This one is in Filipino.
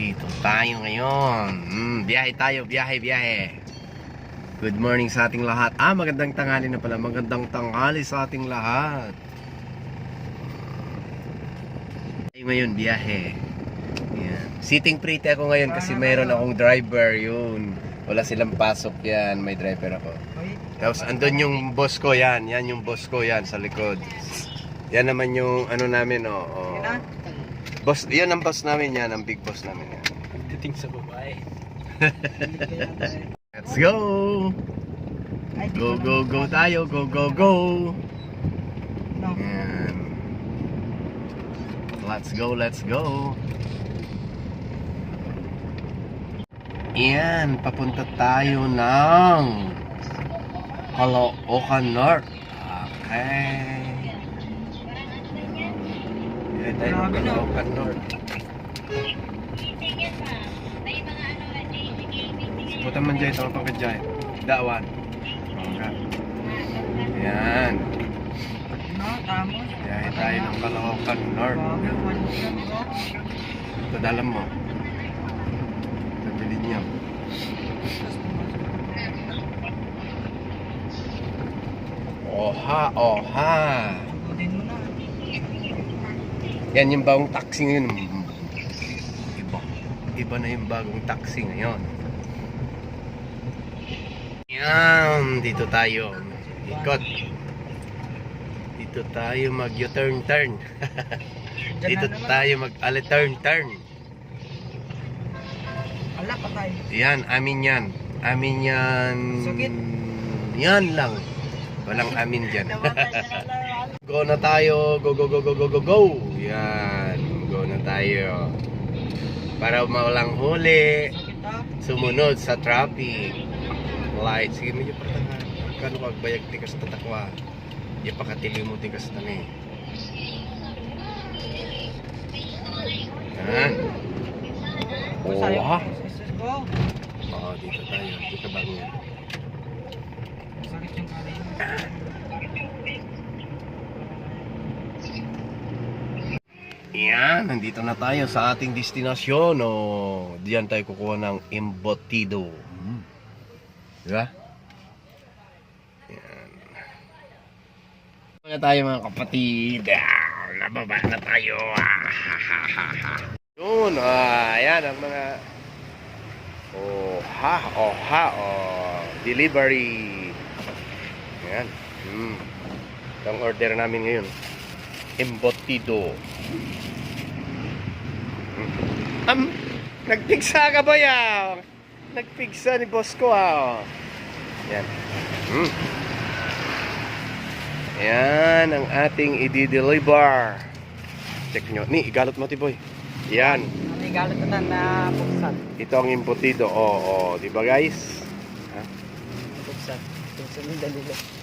Dito tayo ngayon. Mm, biyahe tayo, biyahe, biyahe. Good morning sa ating lahat. Ah, magandang tanghali na pala. Magandang tanghali sa ating lahat. Tayo ngayon, biyahe. Yan. Sitting pretty ako ngayon kasi mayroon akong driver yun. Wala silang pasok yan. May driver ako. Tapos andun yung boss ko yan. Yan yung boss ko yan sa likod. Yan naman yung ano namin, oh. oh. Boss, yan ang boss namin yan. Ang big boss namin yan. Dating sa babae. Let's go! Go, go, go tayo. Go, go, go! Yan. Let's go, let's go. Yan, papunta tayo ng Caloocan North. Okay. Yan tayo ng Caloocan North. Puta man dyan, ito pang kadyan. Dawan. Okay. Yan. Biyahe tayo ng Caloocan North. Ito dalam mo. Tabilin niyo. Oha, oha. Yan yung bagong taxi ngayon. Iba. Iba na yung bagong taxi ngayon. Yan, dito tayo. Ikot. Dito tayo mag U-turn turn. dito tayo mag ale turn turn. Ala, patay. Yan, amin yan. Amin yan. Yan lang. Walang amin dyan. go na tayo. Go, go, go, go, go, go, go. Yan. Go na tayo. Para mawalang huli. Sumunod sa traffic. Light. Sige, medyo patakan. Kano kagbayag ti ka sa tatakwa. Di pa katili mo ti ka sa tani. Yan. Oha. Go. Oo, dito tayo. Dito bago yan. Yan, nandito na tayo sa ating destinasyon. Oh, diyan tayo kukuha ng embutido. Mm. Di ba? Yan. Mga tayo mga kapatid. Ah, nababa na tayo. Ah, ha, ha, ha. Yun, ah, ayan ang mga Oh, ha, oh, ha, oh. Delivery. Ayan. Hmm. Ito ang order namin ngayon. Embutido. Am, nagpigsa ka ba yaw? Nagpigsa ni boss ko ah. Yan. Hmm. Yan ang ating i-deliver. Check nyo. Ni, igalot mo tiboy. Yan. Ano yung galit na na buksan? Ito ang embutido. Oo, oh, oh. di ba guys? Ha? Buksan. Buksan yung dalilo.